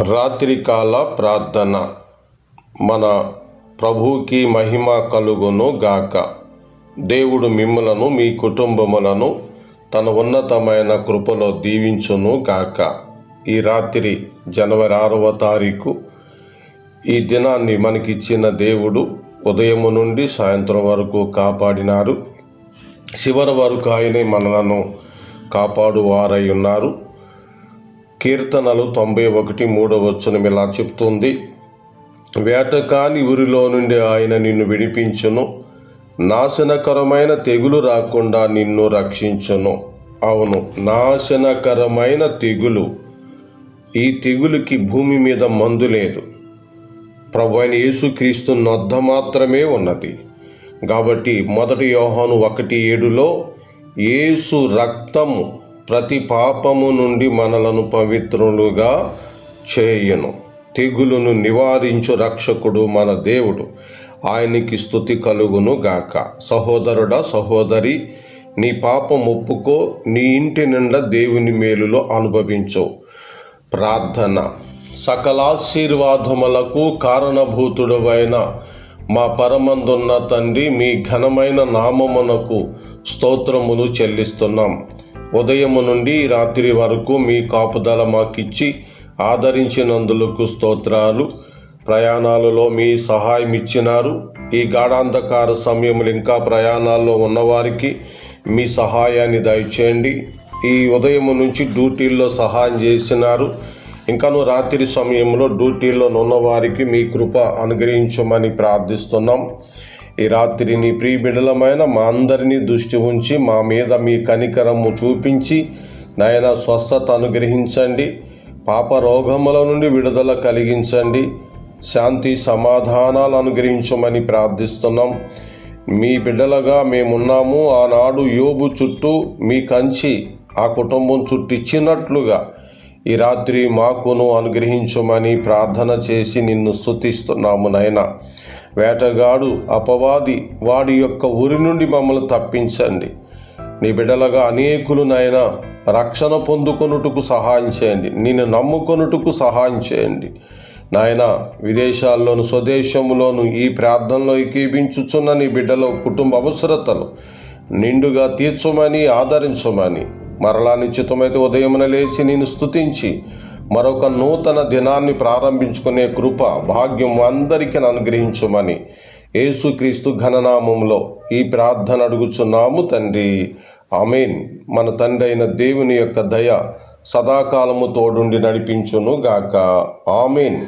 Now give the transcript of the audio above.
రాత్రికాల ప్రార్థన. మన ప్రభుకి మహిమ కలుగును గాక. దేవుడు మిమ్ములను మీ కుటుంబములను తన ఉన్నతమైన కృపలో దీవించును గాక. ఈ రాత్రి జనవరి ఆరవ తారీఖు ఈ దినాన్ని మనకిచ్చిన దేవుడు ఉదయము నుండి సాయంత్రం వరకు కాపాడినారు. చివరి వరకు ఆయనే మనలను కాపాడువారై ఉన్నారు. కీర్తనలు తొంభై ఒకటి మూడవచ్చునం వచనం ఇలా చెప్తుంది. వేటకాని ఊరిలో నుండి ఆయన నిన్ను విడిపించును. నాశనకరమైన తెగులు రాకుండా నిన్ను రక్షించును. అవును నాశనకరమైన తెగులు ఈ తెగులుకి భూమి మీద మందు లేదు. ప్రభు అయిన యేసుక్రీస్తు నొద్ద మాత్రమే ఉన్నది. కాబట్టి మొదటి యోహాను ఒకటి ఏడులో యేసు రక్తము ప్రతి పాపము నుండి మనలను పవిత్రులుగా చేయును. తెగులును నివారించు రక్షకుడు మన దేవుడు. ఆయనకి స్థుతి కలుగును గాక. సహోదరుడా సహోదరి నీ పాపం ఒప్పుకో. నీ ఇంటి నిండా దేవుని మేలులో అనుభవించు. ప్రార్థన. సకలాశీర్వాదములకు కారణభూతుడవైన మా పరమందున్న తండ్రి మీ ఘనమైన నామమునకు స్తోత్రములు చెల్లిస్తున్నాం. ఉదయము నుండి రాత్రి వరకు మీ కాపుదల మాకిచ్చి ఆదరించినందులకు స్తోత్రాలు. ప్రయాణాలలో మీ సహాయం ఇచ్చినారు. ఈ గాఢాంధకార సమయములు ఇంకా ప్రయాణాల్లో ఉన్నవారికి మీ సహాయాన్ని దయచేయండి. ఈ ఉదయం నుంచి డ్యూటీల్లో సహాయం చేసినారు. ఇంకాను రాత్రి సమయంలో డ్యూటీల్లో ఉన్నవారికి మీ కృప అనుగ్రహించమని ప్రార్థిస్తున్నాం. ఈ రాత్రి నీ ప్రియబిడలమైన మా అందరినీ దృష్టి ఉంచి మా మీద మీ కనికరము చూపించి నాయన స్వస్థత అనుగ్రహించండి పాప రోగముల నుండి విడుదల కలిగించండి శాంతి సమాధానాలు అనుగ్రహించమని ప్రార్థిస్తున్నాం. మీ బిడ్డలుగా మేమున్నాము. ఆనాడు యోబు చుట్టూ మీ కంచి ఆ కుటుంబం చుట్టిచ్చినట్లుగా ఈ రాత్రి మాకును అనుగ్రహించమని ప్రార్థన చేసి నిన్ను స్థుతిస్తున్నాము నాయన. వేటగాడు అపవాది వాడి యొక్క ఊరి నుండి మమ్మల్ని తప్పించండి. నీ బిడ్డలుగా అనేకులు నాయన రక్షణ పొందుకొనుటకు సహాయం చేయండి. నిన్ను నమ్ముకొనుటకు సహాయం చేయండి. నాయన విదేశాల్లోను స్వదేశంలోను ఈ ప్రార్థనలో ఏకీపించుచున్న నీ బిడ్డల కుటుంబ అవసరతలు నిండుగా తీర్చమని ఆదరించమని మరలా నిశ్చితమైతే ఉదయమున లేచి నేను స్తుతించి మరొక నూతన దినాన్ని ప్రారంభించుకునే కృప భాగ్యం అందరికీ అనుగ్రహించమని యేసుక్రీస్తు ఘననామంలో ఈ ప్రార్థన అడుగుచున్నాము తండ్రి. అమీన్ మన తండ్రి అయిన దేవుని యొక్క దయ సదాకాలము తోడుండి నడిపించును గాక ఆమెన్.